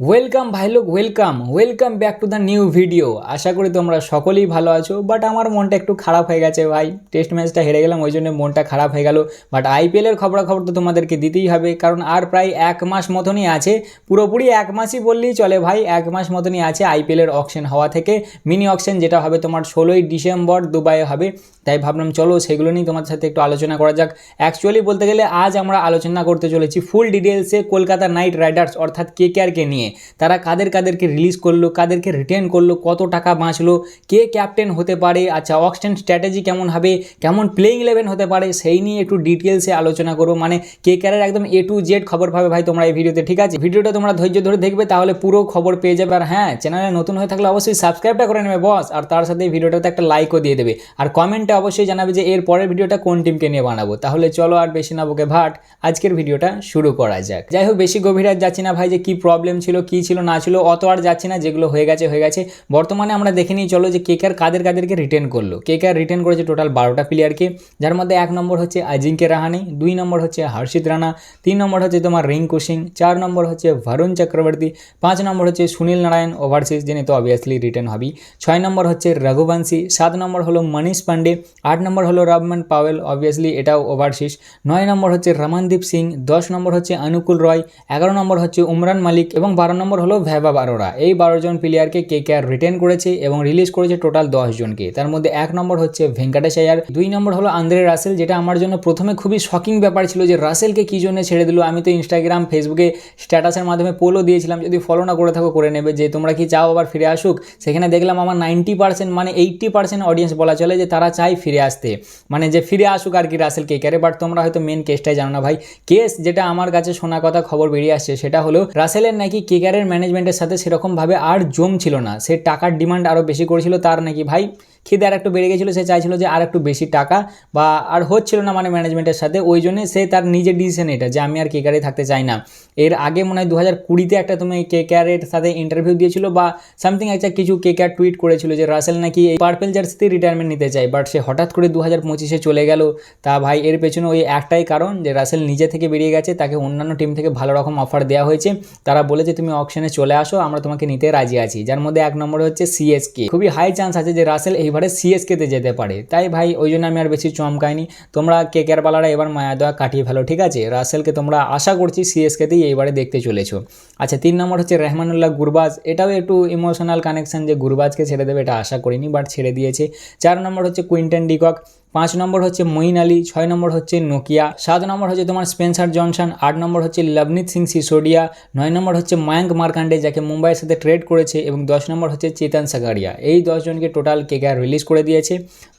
Welcome ভাই লোক welcome welcome back to the new video আশা করি তোমরা সকলেই ভালো আছো বাট আমার মনটা একটু খারাপ হয়ে গেছে ভাই। টেস্ট ম্যাচটা হেরে গেলাম ওই জন্য মনটা খারাপ হয়ে গেল। বাট আইপিএলের খবরাখবর তো তোমাদেরকে দিতেই হবে, কারণ আর প্রায় এক মাস মতনই আছে। পুরোপুরি এক মাসই বললেই চলে ভাই, এক মাস মতনই আছে আইপিএলের অকশন হওয়া থেকে। মিনি অকশন যেটা হবে তোমার ষোলোই ডিসেম্বর দুবাইয়ে হবে। তাই ভাবলাম, চলো সেগুলো নিয়ে তোমার সাথে একটু আলোচনা করা যাক। অ্যাকচুয়ালি বলতে গেলে আজ আমরা আলোচনা করতে চলেছি ফুল ডিটেলসে কলকাতা নাইট রাইডার্স অর্থাৎ কে কে নিয়ে। তারা কাদের কাদেরকে রিলিজ করল, কাদেরকে রিটেন করল, কত টাকা বাঁচলো, কে ক্যাপ্টেন হতে পারে আচ্ছা অক্সটেন স্ট্র্যাটেজি কেমন হবে, কেমন প্লেইং ইলেভেন হতে পারে, সেই নিয়ে একটু ডিটেলসে আলোচনা করব। মানে কে কেয়ারের একদম এ টু জেড খবর পাবে ভাই তোমরা এই ভিডিওতে, ঠিক আছে? ভিডিওটা তোমরা ধৈর্য ধরে দেখবে, তাহলে পুরো খবর পেয়ে যাবে। আর হ্যাঁ চ্যানেলে নতুন হয়ে থাকলে অবশ্যই সাবস্ক্রাইবটা করে নেবে বস আর তার সাথে ভিডিওটাতে একটা লাইকও দিয়ে দেবে। আর কমেন্টে অবশ্যই জানাবে যে এর পরের ভিডিওটা কোন টিমকে নিয়ে বানাবো। তাহলে চলো আর বেশি না বকে ভাট, আজকের ভিডিওটা শুরু করা যাক। যাই হোক, বেশি গভীর আর যাচ্ছি না ভাই যে কি প্রবলেম ছিল কি ছিল, না ছিল, অত আর যাচ্ছি না, যেগুলো হয়ে গেছে হয়ে গেছে। বর্তমানে আমরা দেখে নিই, চলো যে কেকার কাদের কাদেরকে রিটেন করল। কেকার রিটেন করেছে টোটাল বারোটা প্লেয়ারকে যার মধ্যে এক নম্বর হচ্ছে আজিঙ্কে রাহানি, দুই নম্বর হচ্ছে হর্ষিত রানা, তিন নম্বর হচ্ছে তোমার রিঙ্কু সিং, চার নম্বর হচ্ছে ভরুণ চক্রবর্তী পাঁচ নম্বর হচ্ছে সুনীল নারায়ণ ওভারসিজ যিনি তো অবভিয়াসলি রিটার্ন হবেই। ছয় নম্বর হচ্ছে রঘুবংশী, সাত নম্বর হলো মনীষ পান্ডে, আট নম্বর হলো রবমান পাওয়েল অবভিয়াসলি এটাও ওভারসিজ নয় নম্বর হচ্ছে রমনদীপ সিং, দশ নম্বর হচ্ছে অনুকূল রয়, এগারো নম্বর হচ্ছে উমরান মালিক এবং বারো নম্বর হলো ভ্যাবা বারোরা। এই বারো জন প্লেয়ারকে কে কে আর রিটেন করেছে এবং রিলিজ করেছে টোটাল দশ জনকে। তার মধ্যে এক নম্বর হচ্ছে ভেঙ্কটেশ আয়ার দুই নম্বর হলো আন্দ্রে রাসেল, যেটা আমার জন্য প্রথমে খুবই শকিং ব্যাপার ছিল যে রাসেলকে কী জন্য ছেড়ে দিল। আমি তো ইনস্টাগ্রাম ফেসবুকে স্ট্যাটাসের মাধ্যমে পোলও দিয়েছিলাম, যদি ফলো না করে থাকো করে নেবে যে তোমরা কি চাও আবার ফিরে আসুক। সেখানে দেখলাম আমার নাইনটি পার্সেন্ট মানে এইট্টি পার্সেন্ট অডিয়েন্স বলা চলে যে তারা চাই ফিরে আসতে। মানে যে ফিরে আসুক আর কি রাসেল কেকারে বাট তোমরা হয়তো মেন কেসটাই জানো না ভাই। কেস যেটা আমার কাছে শোনা কথা, খবর বেরিয়ে আসছে, সেটা হলো রাসেলের নাকি কেকারের ম্যানেজমেন্টের সাথে সেরকমভাবে আর জম ছিল না। সে টাকার ডিমান্ড আরও বেশি করেছিল। তার নাকি, ভাই খিদে আর একটু বেড়ে গেছিল, সে চাইছিল যে আর একটু বেশি টাকা বা আর হচ্ছিল না মানে ম্যানেজমেন্টের সাথে, ওই জন্যে সে তার নিজের ডিসিশন এটা যে আমি আর কেকারে থাকতে চাই না। এর আগে মনে হয় দু হাজার কুড়িতে একটা তুমি কে কেকারের সাথে ইন্টারভিউ দিয়েছিল বা সামথিং একটা কিছু কে কেকার টুইট করেছিল যে রাসেল নাকি এই পার্পেল জার্সিতেই রিটায়ারমেন্ট নিতে চায় বাট সে হঠাৎ করে দু হাজার পঁচিশে চলে গেল। তা ভাই, এর পেছনে ওই একটাই কারণ যে রাসেল নিজে থেকে বেরিয়ে গেছে, তাকে অন্যান্য টিম থেকে ভালো রকম অফার দেওয়া হয়েছে। তারা বলেছে, তুমি অপশনে চলে আসো, আমরা তোমাকে নিতে রাজি আছি। যার মধ্যে এক নম্বরে হচ্ছে সিএসকে খুবই হাই চান্স আছে যে রাসেল এইবারে সিএসকেতে যেতে পারে। তাই ভাই, ওই জন্য আমি আর বেশি চমকাইনি। তোমরা কে কেয়ারবালারা এবার মায়া দেওয়া কাটিয়ে ফেলো, ঠিক আছে? রাসেলকে তোমরা আশা করছি সিএসকেতেই এইবারে দেখতে চলেছো। আচ্ছা তিন নম্বর হচ্ছে রেহমানুল্লাহ গুরবাজ। এটাও একটু ইমোশনাল কানেকশন যে গুরবাজকে ছেড়ে দেবে, এটা আশা করিনি বাট ছেড়ে দিয়েছে। চার নম্বর হচ্ছে কুইন্টন ডিকক। পাঁচ নম্বর হচ্ছে মঈন আলী, ছয় নম্বর হচ্ছে নোকিয়া, সাত নম্বর হচ্ছে তোমার স্পেন্সার জনসন, আট নম্বর হচ্ছে লবনীত সিং সিসোডিয়া, নয় নম্বর হচ্ছে মায়াঙ্ক মার্কান্ডে যাকে মুম্বাইয়ের সাথে ট্রেড করেছে এবং দশ নম্বর হচ্ছে চেতন সাগারিয়া। এই দশজনকে টোটাল কেকেআর রিলিজ করে দিয়েছে?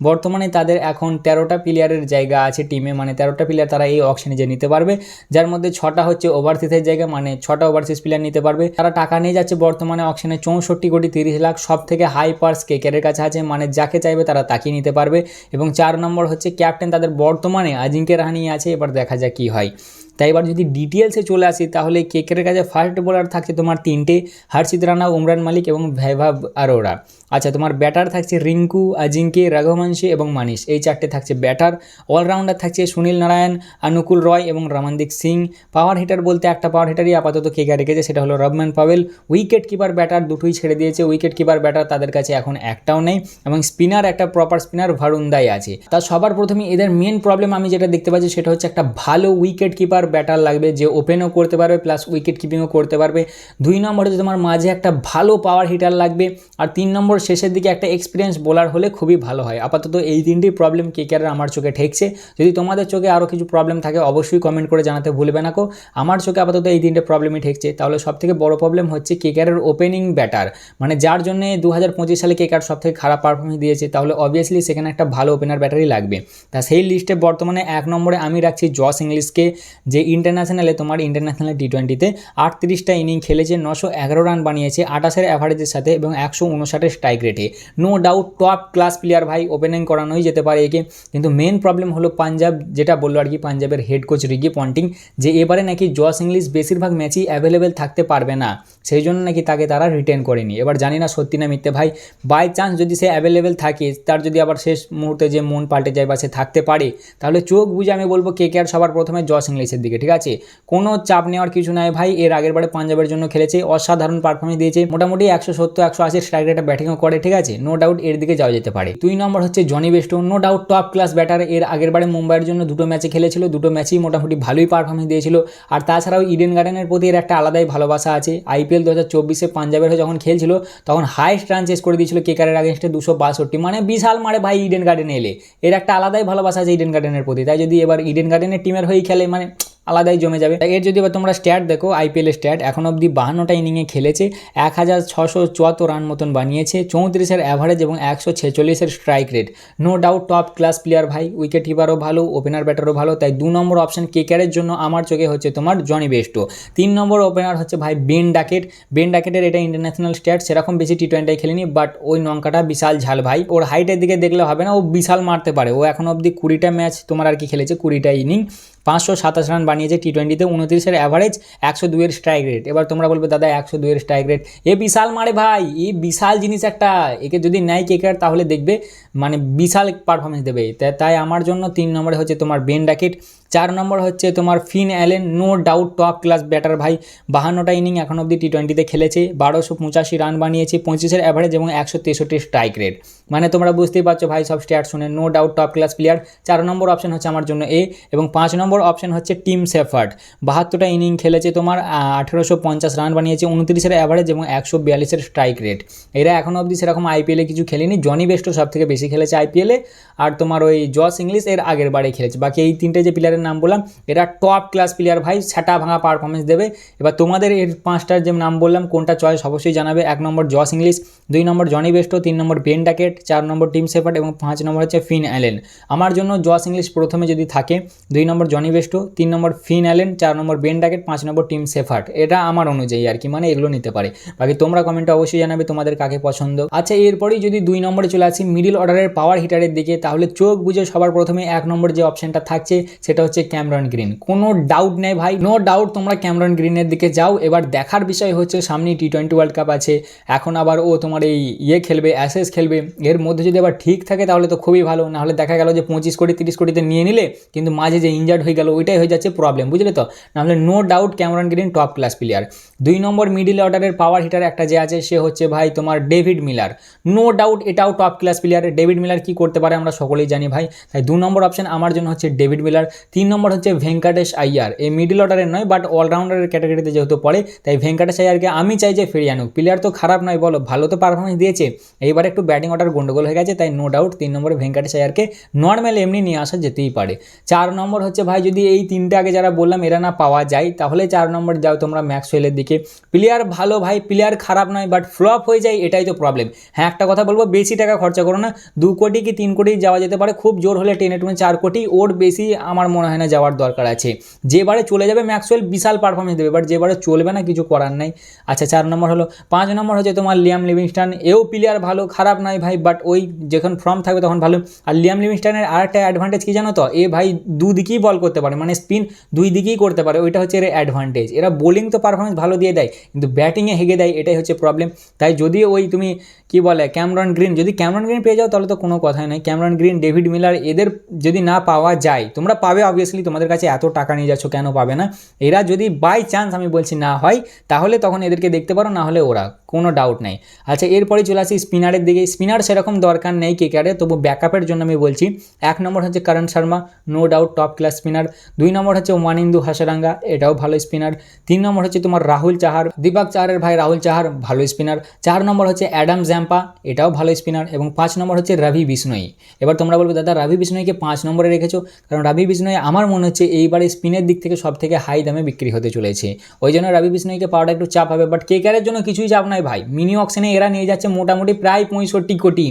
বর্তমানে তাদের এখন তেরোটা প্লেয়ারের জায়গা আছে টিমে মানে তেরোটা প্লেয়ার তারা এই অপশনে যে নিতে পারবে, যার মধ্যে ছটা হচ্ছে ওভারসিসের জায়গা মানে ছটা ওভারসিস প্লেয়ার নিতে পারবে। তারা টাকা নিয়ে যাচ্ছে বর্তমানে অপশনে চৌষট্টি কোটি তিরিশ লাখ সব থেকে হাই পার্স কেকের কাছে আছে মানে যাকে চাইবে তারা তাকিয়ে নিতে পারবে। এবং চার নম্বর হচ্ছে ক্যাপ্টেন তাদের বর্তমানে আজিঙ্কে রাহানি আছে এবার দেখা যাক কী হয়। তাই এবার যদি ডিটেলসে চলে আসি, তাহলে কেকের কাছে ফার্স্ট বোলার থাকছে তোমার তিনটে হর্ষিত রানা, উমরান মালিক এবং ভৈভব আরোরা। আচ্ছা তোমার ব্যাটার থাকছে রিঙ্কু, আজিঙ্কে রঘুবংশী এবং মানিশ। এই চারটে থাকছে ব্যাটার অলরাউন্ডার থাকছে সুনীল নারায়ণ অনুকূল রয় এবং রমনদীপ সিং। পাওয়ার হিটার বলতে একটা পাওয়ার হিটারই আপাতত কেকে রেখেছে, সেটা হলো Rovman Powell wicket keeper batter দুটোই ছেড়ে দিয়েছে। উইকেট কিপার ব্যাটার তাদের কাছে এখন একটাও নেই। এবং স্পিনার একটা প্রপার স্পিনার ভারুন্দাই আছে। তা সবার প্রথমে এদের মেন প্রবলেম আমি যেটা দেখতে পাচ্ছি, সেটা হচ্ছে একটা ভালো উইকেট কিপার ব্যাটার লাগবে যে ওপেনও করতে পারবে প্লাস উইকেট কিপিংও করতে পারবে। দুই নম্বর তোমার মাঝে একটা ভালো পাওয়ার হিটার লাগবে, আর তিন নম্বর শেষের দিকে একটা এক্সপিরিয়েন্স বোলার হলে খুবই ভালো হয়। আপাতত এই তিনটি প্রবলেম কেকেআরের আমার চোখে ঠেকছে। যদি তোমাদের চোখে আরও কিছু প্রবলেম থাকে, অবশ্যই কমেন্ট করে জানাতে ভুলবে না কো। আমার চোখে আপাতত এই তিনটে প্রবলেমই ঠেকছে। তাহলে সবথেকে বড় প্রবলেম হচ্ছে কেকেআরের ওপেনিং ব্যাটার মানে যার জন্য দু হাজার পঁচিশ সালে কেকার সব থেকে খারাপ পারফরমেন্স দিয়েছে, তাহলে অবভিয়াসলি সেখানে একটা ভালো ওপেনার ব্যাটারি লাগবে। তা সেই লিস্টে বর্তমানে এক নম্বরে আমি রাখছি জস ইংলিশকে, যে ইন্টারন্যাশনালে তোমার ইন্টারন্যাশনাল টি টোয়েন্টিতে আটত্রিশটা ইনিং খেলেছে, নশো এগারো রান বানিয়েছে, আঠাশের অ্যাভারেজের সাথে এবং একশো উনষাটের স্ট্রাইক রেটে no doubt top class player ভাই ওপেনিং করানোই যেতে পারে একে। কিন্তু মেন প্রবলেম হলো পাঞ্জাব, যেটা বলল আর কি পাঞ্জাবের হেড কোচ রিগি পন্টিং, যে এবারে নাকি জস ইংলিশ বেশিরভাগ ম্যাচই অ্যাভেলেবেল থাকতে পারবে না। সেই জন্য নাকি তাকে তারা রিটেন করেনি। এবার জানি না সত্যি না মিথ্যে ভাই বাই চান্স যদি সে অ্যাভেলেবেল থাকে, তার যদি আবার শেষ মুহূর্তে যে মন পাল্টে যায় বা সে থাকতে পারে, তাহলে চোখ বুঝে আমি বলব কে কে আর সবার প্রথমে জস ইংলিশের দিকে দিকে, ঠিক আছে? কোনো চাপ নেওয়ার কিছু নাই ভাই। এর আগের বারে পাঞ্জাবের জন্য খেলেছে, অসাধারণ পারফরমেন্স দিয়েছে। মোটামুটি একশো সত্তর, একশো আশি স্ট্রাইক রেটে ব্যাটিংও করে, ঠিক আছে? নো ডাউট এর দিকে যাওয়া যেতে পারে। দুই নম্বর হচ্ছে Jonny Bairstow no doubt top class batter এর আগের বারে মুম্বাইয়ের জন্য দুটো ম্যাচে খেলেছিল, দুটো ম্যাচেই মোটামুটি ভালোই পারফরমেন্স দিয়েছিল। আর তাছাড়াও ইডেন গার্ডেনের প্রতি এর একটা আলাদাই ভালোবাসা আছে। আইপিএল দু হাজার চব্বিশে পাঞ্জাবের হয়ে যখন খেলছিল, তখন হাইস্ট রান চেস করে দিয়েছিল কেকারের আগেনস্টে দুশো বাষট্টি। মানে বিশাল মারে ভাই ইডেন গার্ডেনে এলে। এর একটা আলাদাই ভালোবাসা আছে ইডেন গার্ডেনের প্রতি। তাই যদি এবার ইডেন গার্ডেনের টিমের হয়েই খেলে মানে আলাদাই জমে যাবে। এর যদি তোমরা স্ট্যাট দেখো আইপিএল স্ট্যাট এখন অবধি বাহান্নটা ইনিংয়ে খেলেছে এক হাজার ছশো চুয়াত্তর রান মতন বানিয়েছে চৌত্রিশের অ্যাভারেজ এবং একশো ছেচল্লিশের strike rate no doubt top class player ভাই উইকেট কিপারও ভালো ওপেনার ব্যাটারও ভালো, তাই দু নম্বর অপশন কেকারের জন্য আমার চোখে হচ্ছে তোমার জনি বেস্টো তিন নম্বর ওপেনার হচ্ছে ভাই বেন ডাকেট বেন ডাকেটের এটা ইন্টারন্যাশনাল স্ট্যাট সেরকম বেশি টি টোয়েন্টি খেলেনি বাট ওই নঙ্কাটা বিশাল ঝাল ভাই। ওর হাইটের দিকে দেখলে হবে না, ও বিশাল মারতে পারে। ও এখন অবধি কুড়িটা ম্যাচ তোমার আর কি খেলেছে, কুড়িটা ইনিং পাঁচশো সাতাশ রান বানিয়েছে টি টোয়েন্টিতে উনত্রিশের অ্যাভারেজ একশো দুইয়ের স্ট্রাইক রেট এবার তোমরা বলবে, দাদা, একশো দুইয়ের স্ট্রাইক রেট এ বিশাল মারে ভাই, এ বিশাল জিনিস একটা। একে যদি নেয় কেকার তাহলে দেখবে মানে বিশাল পারফরমেন্স দেবে। তাই আমার জন্য তিন নম্বরে হচ্ছে তোমার বেন ডাকেট চার নম্বর হচ্ছে তোমার Finn Allen no doubt top class batter ভাই। বাহান্নটা ইনিং এখন অবধি টি টোয়েন্টিতে খেলেছে, বারোশো পঁচাশি রান বানিয়েছে, পঁচিশের অ্যাভারেজ এবং একশো তেষট্টি স্ট্রাইক রেট মানে তোমরা বুঝতেই পারছ ভাই, সব স্ট্যাট শুনে no doubt top class player চার নম্বর অপশন হচ্ছে আমার জন্য এ এবং পাঁচ নম্বর অপশন হচ্ছে টিম সেফার্ট বাহাত্তরটা ইনিং খেলেছে তোমার আঠেরোশো পঞ্চাশ রান বানিয়েছে, উনত্রিশের অ্যাভারেজ এবং একশো বিয়াল্লিশের স্ট্রাইক রেট এরা এখন অবধি সেরকম আইপিএলে কিছু খেলেনি জনি বেস্টো সব থেকে বেশি খেলেছে আইপিএলে আর তোমার ওই জস ইংলিশ এর আগের বারে খেলেছে। বাকি এই তিনটে যে প্লেয়ারের নাম বললাম, এরা টপ ক্লাস প্লেয়ার ভাই, ছাটা ভাঙা পারফরমেন্স দেবে। এবার তোমাদের এর পাঁচটার যে নাম বললাম, কোনটা চয়েস অবশ্যই জানাবে। এক নম্বর জস ইংলিশ দুই নম্বর জনি বেস্টো তিন নম্বর বেন ডাকেট চার নম্বর টিম সেফার্ট এবং পাঁচ নম্বর হচ্ছে ফিন অ্যালেন আমার জন্য জস ইংলিশ প্রথমে যদি থাকে, দুই নম্বর জনি বেস্টো তিন নম্বর ফিন অ্যালেন চার নম্বর বেন ডাকেট পাঁচ নম্বর টিম সেফার্ট এটা আমার অনুযায়ী আর কি মানে এগুলো নিতে পারে। বাকি তোমরা কমেন্টে অবশ্যই জানাবে তোমাদের কাকে পছন্দ। আচ্ছা এরপরেই যদি দুই নম্বরে চলে আসি মিডিল অর্ডারের পাওয়ার হিটারের দিকে, তাহলে চোখ বুঝে সবার প্রথমে এক নম্বর যে অপশানটা থাকছে, সেটা হচ্ছে ক্যামরন গ্রিন। কোনো ডাউট নেই ভাই। নো ডাউট তোমরা ক্যামরন গ্রিনের দিকে যাও। এবার দেখার বিষয় হচ্ছে সামনে টি টোয়েন্টি ওয়ার্ল্ড কাপ আছে। এখন আবার ও তোমার এই ইয়ে খেলবে অ্যাসেস খেলবে। এর মধ্যে যদি আবার ঠিক থাকে তাহলে তো খুবই ভালো। নাহলে দেখা গেল যে পঁচিশ কোটি, তিরিশ কোটিতে নিয়ে নিলে কিন্তু মাঝে যে ইনজার্ড হয়ে গেল ওইটাই হয়ে যাচ্ছে প্রবলেম বুঝলে তো? নাহলে no doubt Cameron Green top class player দুই নম্বর মিডিল অর্ডারের পাওয়ার হিটার একটা যে আছে, সে হচ্ছে ভাই তোমার ডেভিড মিলার নো ডাউট এটাও top class player David Miller কি করতে পারে আমরা সকলেই জানি ভাই। তাই দু নম্বর অপশন আমার জন্য হচ্ছে ডেভিড মিলার তিন নম্বর হচ্ছে ভেঙ্কাটেশ আইয়ার। এই মিডিল অর্ডারের নয় বাট অলরাউন্ডারের ক্যাটাগরিতে যেহেতু পড়ে, তাই ভেঙ্কাটেশ আইয়ারকে আমি চাই যে ফিরিয়ে আনুক। প্লেয়ার তো খারাপ নয়, বলো, ভালো তো পারফরমেন্স দিয়েছে। এইবার একটু ব্যাটিং অর্ডার গন্ডগোল হয়ে গেছে, তাই নো ডাউট তিন নম্বরে ভেঙ্কাটেশ আইয়ারকে নর্মাল এমনি নিয়ে আসা যেতেই পারে। চার নম্বর হচ্ছে, ভাই, যদি এই তিনটে আগে যারা বললাম, এরা না পাওয়া যায়, তাহলে চার নম্বর যাও তোমরা ম্যাক্সওয়েলের দিকে। প্লেয়ার ভালো, ভাই প্লেয়ার খারাপ নয় বাট ফ্লপ হয়ে যায়, এটাই তো প্রবলেম হ্যাঁ একটা কথা বলব, বেশি টাকা খরচা করো না, দু কোটি কি তিন কোটি যাওয়া যেতে পারে, খুব জোর হলে টেনে টুনে চার কোটি, ওর বেশি আমার মনে হয় না যাওয়ার দরকার আছে। যেবারে চলে যাবে ম্যাক্সওয়েল বিশাল পারফরমেন্স দেবে বাট যেবারে চলবে না কিছু করার নাই। আচ্ছা চার নম্বর হলো, পাঁচ নম্বর হচ্ছে তোমার লিয়াম লিভিংস্টান। এও প্লেয়ার ভালো, খারাপ নয় ভাই বাট ওই যখন ফর্ম থাকবে তখন ভালো। আর লিয়াম লিভিংস্টানের আর একটা অ্যাডভান্টেজ কি জানো তো? এ ভাই দুদিকেই বল করতে পারে মানে স্পিন দুই দিকেই করতে পারে, ওইটা হচ্ছে এর অ্যাডভান্টেজ এরা বোলিং তো পারফরমেন্স ভালো দিয়ে দেয়, কিন্তু ব্যাটিংয়ে হেগে দেয়, এটাই হচ্ছে প্রবলেম তাই যদি ওই তুমি কি বলে, ক্যামরন গ্রিন। যদি ক্যামরন গ্রিন পেয়ে যাও, তাহলে তো কোনো কথাই নাই। ক্যামরন গ্রিন, ডেভিড মিলার, এদের যদি না পাওয়া যায়, তোমরা পাবে অবভিয়াসলি তোমাদের কাছে এত টাকা নিয়ে যাচ্ছ, কেন পাবে না? এরা যদি বাই চান্স আমি বলছি না হয়, তাহলে তখন এদেরকে দেখতে পারো, না হলে ওরা। কোনো ডাউট নেই। আচ্ছা এরপরে চলে আসি স্পিনারের দিকে। স্পিনার সেরকম দরকার নেই কেকারে তবু ব্যাকআপের জন্য আমি বলছি, এক নম্বর হচ্ছে Karan Sharma no doubt top class spinner দুই নম্বর হচ্ছে ওয়ানিন্দু হাসারাঙ্গা, এটাও ভালো স্পিনার তিন নম্বর হচ্ছে তোমার রাহুল চাহার। দীপক চাহারের ভাই রাহুল চাহার, ভালো স্পিনার চার নম্বর হচ্ছে অ্যাডাম জ্যাম্পা, এটাও ভালো স্পিনার এবং পাঁচ নম্বর হচ্ছে রবি বিষ্ণই। এবার তোমরা বলবে, দাদা, রবি বিষ্ণইকে পাঁচ নম্বরে রেখেছো? কারণ রবি বিষ্ণই, আমার মনে হচ্ছে এইবারে স্পিনের দিক থেকে সব থেকে হাই দামে বিক্রি হতে চলেছে। ওই জন্য রবি বিষ্ণইকে পাওয়াটা একটু চাপ হবে। বাট কেকারের জন্য কিছুই চাপ নাই ভাই। মিনি অকশনে এরা নিয়ে যাচ্ছে মোটামুটি প্রায় পঁয়ষট্টি কোটি।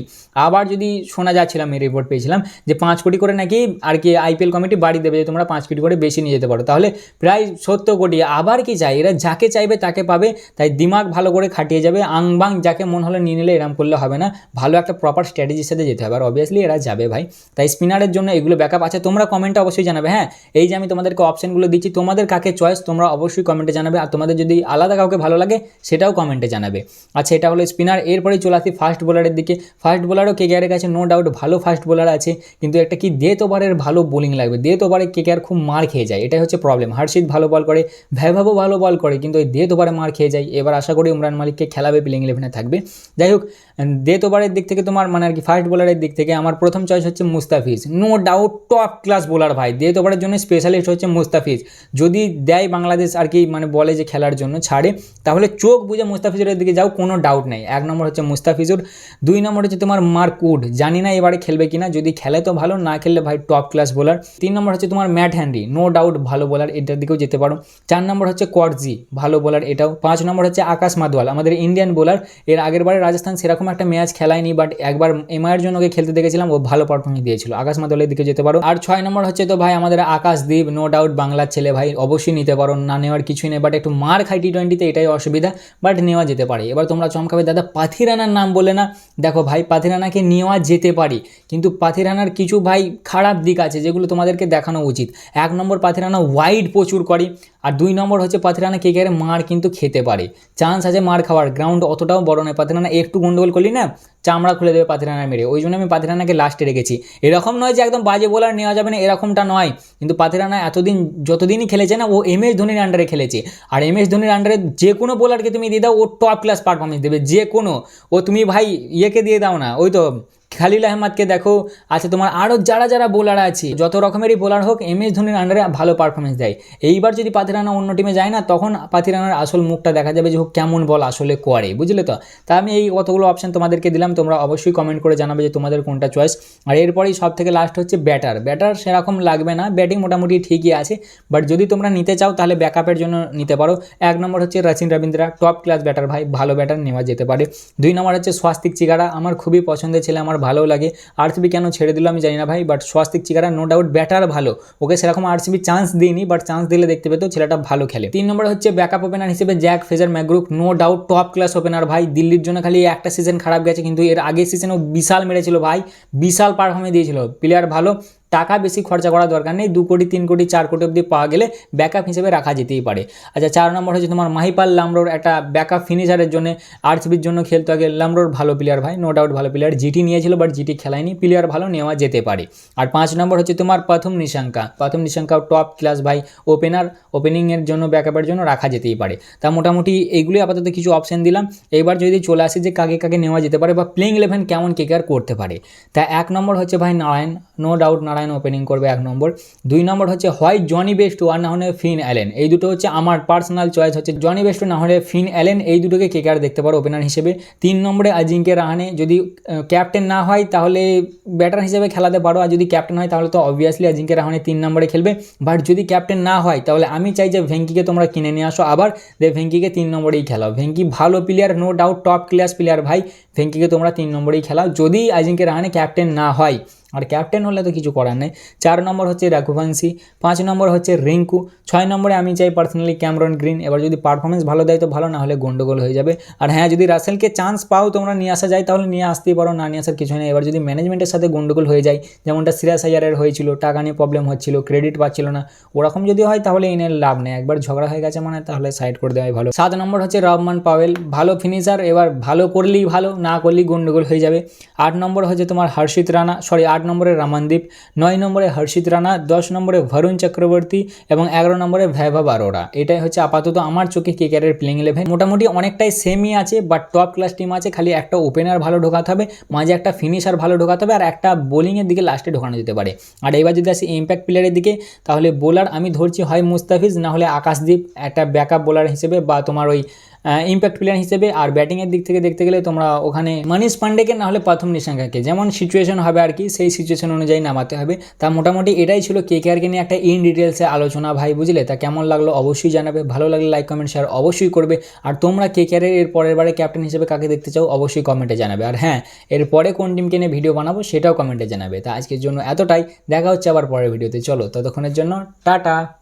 আবার যদি শোনা যাচ্ছিলাম এই রিপোর্ট পেয়েছিলাম যে পাঁচ কোটি করে নাকি আর কি আইপিএল কমিটি বাড়ি দেবে যে তোমরা পাঁচ কোটি করে বেশি নিয়ে যেতে পারো। তাহলে প্রায় সত্তর কোটি। আবার কি চাই? এরা যাকে চাইবে তাকে পাবে। তাই দিমাগ ভালো করে খাটিয়ে যাবে। আংবাং যাকে মন হলে নিয়ে নিলে এরম করলে হবে না। ভালো একটা প্রপার স্ট্র্যাটেজির সাথে যেতে হবে। আর অবভিয়াসলি এরা যাবে ভাই। তাই স্পিনারের জন্য এগুলো ব্যাকআপ আছে। তোমরা কমেন্টে অবশ্যই জানাবে। হ্যাঁ এই যে আমি তোমাদেরকে অপশনগুলো দিচ্ছি, তোমাদের কাকে চয়েস তোমরা অবশ্যই কমেন্টে জানাবে। আর তোমাদের যদি আলাদা কাউকে ভালো লাগে, সেটাও কমেন্টে জানাবে। খেলাবে আচ্ছা এটা হলো স্পিনার এরপরেই চলে আসি ফাস্ট বোলারের দিকে। ফাস্ট বোলারও কেকেআরের কাছে নো ডাউট ভালো ফাস্ট বোলার আছে। কিন্তু একটা কি ডেথ ওভারের ভালো বোলিং লাগবে? ডেথ ওভারে কেকেআর খুব মার খেয়ে যায়। এটাই হচ্ছে প্রবলেম হার্ষিত ভালো বল করে ভ্যাভাবও ভালো বল করে, কিন্তু ওই ডেথ ওভারে মার খেয়ে যায়। এবার আশা করি ইমরান মালিককে খেলাবে প্লেইং ইলেভেনে থাকবে। যাই হোক ডেথ ওভারের দিক থেকে তোমার মানে আর কি ফার্স্ট বোলারের দিক থেকে আমার প্রথম চয়েস হচ্ছে Mustafiz. No doubt top class bowler ভাই। ডেথ ওভারের জন্য স্পেশালিস্ট হচ্ছে মুস্তাফিজ। যদি দেয় বাংলাদেশ আর কি মানে বলে যে খেলার জন্য ছাড়ে, তাহলে চোখ বুঝে মুস্তাফিজের দিকে যাও, কোনো ডাউট নেই। এক নম্বর হচ্ছে মুস্তাফিজুর। দুই নম্বর হচ্ছে তোমার মার্ক উড। জানি না এবারে খেলবে কিনা। যদি খেলে তো ভালো, না খেললে ভাই টপ ক্লাস বোলার তিন নম্বর হচ্ছে তোমার ম্যাট হ্যান্ডি। নো ডাউট ভালো বোলার এটার দিকেও যেতে পারো। চার নম্বর হচ্ছে কর্জি ভালো বোলার এটাও। পাঁচ নম্বর হচ্ছে আকাশ মাদওয়াল। আমাদের ইন্ডিয়ান বোলার এর আগের বারে রাজস্থান সেরকম একটা ম্যাচ খেলায়নি বাট একবার এমআইয়ের জন্য ওকে খেলতে দেখেছিলাম, ও ভালো পারফরমেন্স দিয়েছিল। আকাশ মাদওয়ালের দিকে যেতে পারো। আর ছয় নম্বর হচ্ছে তো ভাই, আমাদের আকাশদীপ নো ডাউট বাংলার ছেলে ভাই, অবশ্যই নিতে পারো। না নেওয়ার কিছুই নেই বাট একটু মার খাই টি টোয়েন্টিতে এটাই অসুবিধা বাট নেওয়া যেতে পারে। এবার তোমরা চমকাবে, দাদা পাথিরানার নাম বলে না? দেখো ভাই, পাথিরানাকে নেওয়া যেতে পারে, কিন্তু পাথিরানার কিছু ভাই খারাপ দিক আছে, যেগুলো তোমাদেরকে দেখানো উচিত। এক নম্বর পাথিরানা ওয়াইড প্রচুর করে আর দুই নম্বর হচ্ছে পাথিরানা কে কে মার কিন্তু খেতে পারে। চান্স আছে মার খাওয়ার। গ্রাউন্ড অতটাও বড় নয়। পাথিরানা একটু গন্ডগোল করলি না চামড়া খুলে দেবে পাথিরানা মেরে। ওই জন্য আমি পাথিরানাকে লাস্টে রেখেছি। এরকম নয় যে একদম বাজে বোলার নেওয়া যাবে না, এরকমটা নয়। কিন্তু পাথিরানা এতদিন, যতদিনই খেলেছে না, ও এম এস ধোনির আন্ডারে খেলেছে। আর এম এস ধোনির আন্ডারে যে কোনো বোলারকে তুমি দিয়ে দাও, ও টপ ক্লাস পারফরমেন্স দেবে, যে কোনো। ও তুমি ভাই ইয়েকে দিয়ে দাও না, ওই তো খালিল আহমদকে দেখো। আছে তোমার আরও যারা যারা বোলার আছে, যত রকমেরই বোলার হোক এম এস ধোনির আন্ডারে ভালো পারফরমেন্স দেয়। এইবার যদি পাথিরানা অন্য টিমে যায় না, তখন পাথিরানার আসল মুখটা দেখা যাবে যে ও কেমন বল আসলে করে, বুঝলে তো? তা আমি এই কতগুলো অপশান তোমাদেরকে দিলাম। তোমরা অবশ্যই কমেন্ট করে জানাবে যে তোমাদের কোনটা চয়েস আর এরপরেই সব থেকে লাস্ট হচ্ছে ব্যাটার ব্যাটার সেরকম লাগবে না ব্যাটিং মোটামুটি ঠিকই আছে বাট যদি তোমরা নিতে চাও তাহলে ব্যাকআপের জন্য নিতে পারো। এক নম্বর হচ্ছে Rachin Ravindra top class batter ভাই, ভালো ব্যাটার নেওয়া যেতে পারে। দুই নম্বর হচ্ছে স্বাস্তিক চিকারা আমার খুবই পছন্দের ছেলে, আমার ভালো লাগে। আরসিবি কেন ছেড়ে দিল আমি জানি না ভাই but Swastik Chikara no doubt batter ভালো। ওকে সেরকম আরসিবি চান্স দিইনি বাট চান্স দিলে দেখতে পেতো ছেলেটা ভালো খেলে। তিন নম্বর হচ্ছে ব্যাকআপ ওপেনার হিসেবে Jake Fraser McGurk no doubt top class opener ভাই। দিল্লির জন্য খালি একটা সিজন খারাপ গেছে, কিন্তু এর আগের সিজনেও বিশাল মেরেছিল ভাই। বিশাল পারফর্মেন্স দিয়েছিল। প্লেয়ার ভালো টাকা বেশি খরচা করার দরকার নেই, দু কোটি, তিন কোটি, চার কোটি অবধি পাওয়া গেলে ব্যাকআপ হিসেবে রাখা যেতেই পারে। আচ্ছা চার নম্বর হচ্ছে তোমার মাহিপাল লামরোর একটা ব্যাকআপ ফিনিশারের জন্য আরসিবির জন্য খেলতে আগে। লামরোর ভালো প্লেয়ার ভাই নো ডাউট ভালো প্লেয়ার জিটি নিয়েছিল বাট জিটি খেলায়নি। প্লেয়ার ভালো, নেওয়া যেতে পারে। আর পাঁচ নম্বর হচ্ছে তোমার প্রথম নিশাঙ্কা। প্রথম নিশাঙ্কাও টপ ক্লাস ভাই। ওপেনার ওপেনিংয়ের জন্য ব্যাকআপের জন্য রাখা যেতেই পারে। তা মোটামুটি এইগুলি আপাতত কিছু অপশন দিলাম। এবার যদি চলে আসে যে কাকে কাকে নেওয়া যেতে পারে বা প্লেইং ইলেভেন কেমন কে করতে পারে। তা এক নম্বর হচ্ছে ভাই Narine. No doubt Narine opening করবে এক নম্বর। দুই নম্বর হচ্ছে হয় জনি বেস্ট আর না হলে ফিন অ্যালেন এই দুটো হচ্ছে আমার পার্সোনাল চয়েস হচ্ছে জনি বেস্ট না হলে ফিন অ্যালেন এই দুটোকে কে আর দেখতে পারো ওপেনার হিসেবে। তিন নম্বরে আজিঙ্কে রাহানে, যদি ক্যাপ্টেন না হয় তাহলে ব্যাটার হিসেবে খেলাতে পারো, আর যদি ক্যাপ্টেন হয় তাহলে তো অবভিয়াসলি আজিঙ্কে রাহানে তিন নম্বরে খেলবে। বাট যদি ক্যাপ্টেন না হয়, তাহলে আমি চাই যে ভেঙ্কিকে তোমরা কিনে নিয়ে আসো আবার। যে ভেঙ্কিকে তিন নম্বরেই খেলাও। ভেঙ্কি ভালো player no doubt top class player ভাই। ভেঙ্কিকে তোমরা তিন নম্বরেই খেলাও। যদি আজিঙ্কে রাহানে ক্যাপ্টেন না হয়, আর ক্যাপ্টেন হলে তো কিছু করার নেই। চার নম্বর হচ্ছে রাঘুবংশী, পাঁচ নম্বর হচ্ছে রিঙ্কু, ছয় নম্বরে আমি চাই পার্সোনালি ক্যামরন গ্রিন। এবার যদি পারফরমেন্স ভালো দেয় তো ভালো, না হলে গন্ডগোল হয়ে যাবে। আর হ্যাঁ যদি রাসেলকে চান্স পাও তোমরা নিয়ে আসা যায়, তাহলে নিয়ে আসতেই পারো, না নিয়ে আসার কিছু নেই। এবার যদি ম্যানেজমেন্টের সাথে গন্ডগোল হয়ে যায়, যেমনটা সিরাজ আয়ারের হয়েছিল, টাকা নিয়ে প্রবলেম হচ্ছিল ক্রেডিট পাচ্ছিল না, ওরকম যদি হয় তাহলে এনে লাভ নেই। একবার ঝগড়া হয়ে গেছে মানে তাহলে সাইড করে দেওয়াই ভালো। সাত নম্বর হচ্ছে রহমান পাওয়েল, ভালো ফিনিশার এবার ভালো করলেই ভালো না করলেই গন্ডগোল হয়ে যাবে। আট নম্বর হচ্ছে তোমার হর্ষিত রানা সরি আট নম্বরে রামানদীপ, নয় নম্বরে হর্ষিত রানা, দশ নম্বরে ভরুণ চক্রবর্তী এবং এগারো নম্বরে ভৈভব আরোরা এটাই হচ্ছে আপাতত আমার চোখে কেকারের প্লেইং ইলেভেন মোটামুটি অনেকটাই সেমই আছে বাট টপ ক্লাস টিম আছে, খালি একটা ওপেনার ভালো ঢোকাতে হবে, মাঝে একটা ফিনিশার ভালো ঢোকাতে হবে, আর একটা বোলিংয়ের দিকে লাস্টে ঢোকানো যেতে পারে। আর এবার যদি আসি ইম্প্যাক্ট প্লেয়ারের দিকে, তাহলে বোলার আমি ধরছি হয় মুস্তাফিজ, না হলে আকাশদীপ, একটা ব্যাকআপ বোলার হিসেবে বা তোমার ওই ইম্প্যাক্ট প্লেয়ার হিসেবে আর ব্যাটিংয়ের দিক থেকে দেখতে গেলে তোমরা ওখানে মনীষ পান্ডেকে না হলে প্রথম নিশাঙ্কাকে। যেমন সিচুয়েশন হবে আর কি, সেই সিচুয়েশন অনুযায়ী নামাতে হবে। তা মোটামুটি এটাই ছিল কে কেআরকে নিয়ে একটা ইন ডিটেলসে আলোচনা। ভাই, বুঝলে? তা কেমন লাগল অবশ্যই জানাবে। ভালো লাগলে লাইক কমেন্ট শেয়ার অবশ্যই করবে। আর তোমরা কে কেআরের এর পরের বারে ক্যাপ্টেন হিসেবে কাকে দেখতে চাও অবশ্যই কমেন্টে জানাবে। আর হ্যাঁ এর পরে কোন টিমকে নিয়ে ভিডিও বানাবো সেটাও কমেন্টে জানাবে। তা আজকের জন্য এতটাই। দেখা হচ্ছে আবার পরের ভিডিওতে চলো, ততক্ষণের জন্য টাটা।